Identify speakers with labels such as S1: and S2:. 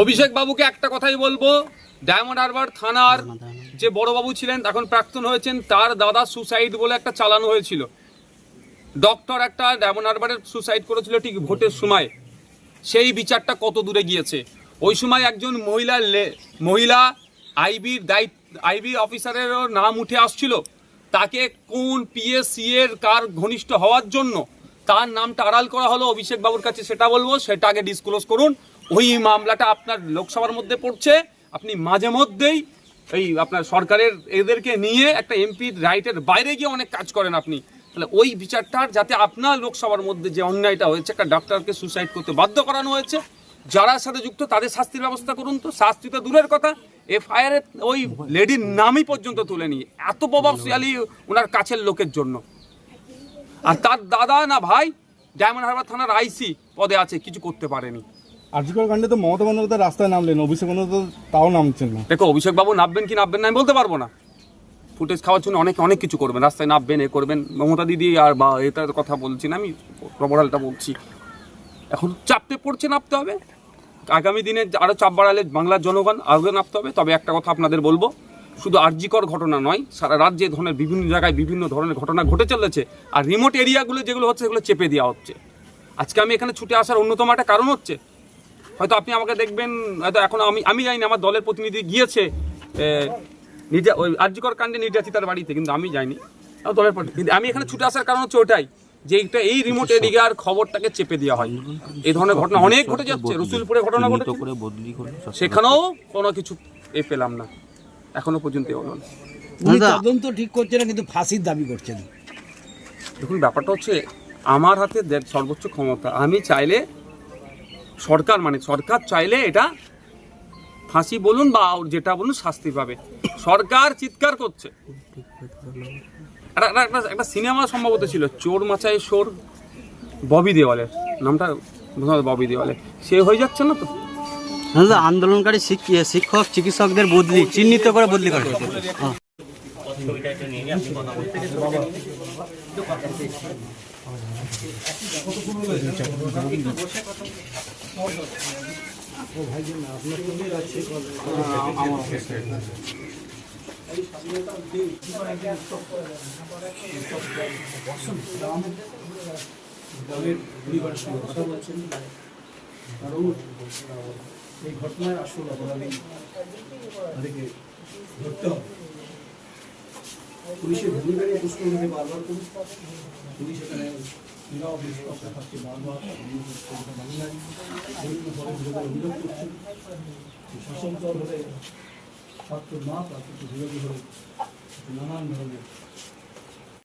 S1: অভিষেক বাবুকে একটা কথাই বলব। ডায়মন্ড হারবার থানার যে বড় বাবু ছিলেন এখন প্রাক্তন হয়েছেন তার দাদা সুসাইড বলে একটা চালানো হয়েছিল। ডক্টর একটা ডায়মন্ড হারবারের সুসাইড করেছিল ঠিক ভোটের সময়। সেই বিচারটা কত দূরে গিয়েছে? ওই সময় একজন মহিলা লে- মহিলা আইবির দায়িত্ব আইবি অফিসারেরও নাম উঠে আসছিল। তাকে কোন পিএসসি এর কার ঘনিষ্ঠ হওয়ার জন্য তার নামটা আড়াল করা হলো, অভিষেক বাবুর কাছে সেটা বলব, সেটা আগে ডিসক্লোজ করুন। ওই মামলাটা আপনার লোকসভার মধ্যে পড়ছে, আপনি মাঝে মধ্যেই এই আপনার সরকারের এদেরকে নিয়ে একটা এমপির রাইটের বাইরে গিয়ে অনেক কাজ করেন আপনি। তাহলে ওই বিচারটার যাতে আপনার লোকসভার মধ্যে যে অন্যায়টা হয়েছে, একটা ডাক্তারকে সুসাইড করতে বাধ্য করানো হয়েছে, যারা সাথে যুক্ত তাদের শাস্তির ব্যবস্থা করুন তো। শাস্তি তো দূরের কথা এফআইআর ওই লেডির নামই পর্যন্ত তুলে নিয়ে, এত প্রভাবশালী ওনার কাছের লোকের জন্য। আর তার দাদা না ভাই ডায়মন্ড হারবার থানার আইসি পদে আছে কিছু করতে পারেনি।
S2: আর্জিকর কাণ্ডে তো মমতা বন্দ্যোপাধ্যায় রাস্তায় নামলেন অভিষেক বন্দ্যোপাধ্যায় তাও নামছেন না।
S1: দেখো অভিষেক বাবু নামবেন কি নামবেন না আমি বলতে পারব না। ফুটেজ খাওয়ার জন্য অনেক অনেক কিছু করবেন রাস্তায় নামবেন এ করবেন। মমতা দিদি আর বা এটার কথা বলছি না আমি প্রবরালটা বলছি। এখন চাপতে পড়ছে নামতে হবে। আগামী দিনে আরও চাপ বাড়ালে বাংলার জনগণ আরও নামতে হবে তবে একটা কথা আপনাদের বলব শুধু আর্যিকর ঘটনা নয় সারা রাজ্যে ধরনের বিভিন্ন জায়গায় বিভিন্ন ধরনের ঘটনা ঘটে চলেছে আর রিমোট এরিয়াগুলো যেগুলো হচ্ছে সেগুলো চেপে দেওয়া হচ্ছে। আজকে আমি এখানে ছুটে আসার অন্যতম একটা কারণ হচ্ছে হয়তো আপনি আমাকে দেখবেন হয়তো এখন আমি আমি জানি না আমার দলের প্রতিনিধি গিয়েছে নির্যা ওই আর্যকর কাণ্ডে নির্যাতিতার বাড়িতে কিন্তু আমি যাইনি দলের কিন্তু আমি এখানে ছুটে আসার কারণ হচ্ছে ওটাই যে এইটা এই রিমোট এরিয়ার খবরটাকে চেপে দেওয়া হয় এই ধরনের ঘটনা অনেক ঘটে যাচ্ছে রসুলপুরে ঘটনা
S3: করে
S1: সেখানেও কোনো কিছু এ পেলাম না। এখনও পর্যন্ত এ হলো না
S4: উনি তদন্ত ঠিক করছে না কিন্তু ফাঁসির দাবি করছেন।
S1: দেখুন ব্যাপারটা হচ্ছে আমার হাতে সর্বোচ্চ ক্ষমতা আমি চাইলে সরকার মানে সরকার চাইলে এটা ফাঁসি বলুন বা যেটা বলুন শাস্তি পাবে। সরকার চিৎকার করছে। একটা একটা- একটা একটা সিনেমা সম্ভবত ছিল চোর মাচায় সোর ববি দেওয়ালের। নামটা ববি দেওয়ালে সে হয়ে যাচ্ছে না তো?
S3: দাদা আন্দোলনকারী শিক- শিক্ষক চিকিৎসকদের বদলি চিহ্নিত করে বদলি করা হয়েছে হ্যাঁ।
S5: কারণ এই ঘটনায় আসল অপরাধী তাদেরকে ধরতে হবে। পুলিশের ভূমিকা নিয়ে প্রশ্ন উঠে বারবার করুন। পুলিশ এখানে নিরাপদ নিষ্পক্ষ থাকছে বারবার বাংলায় বিভিন্ন পদে অভিযোগ হলে ছাত্র না প্রাকৃতিক বিরোধী হলে নানান ধরনের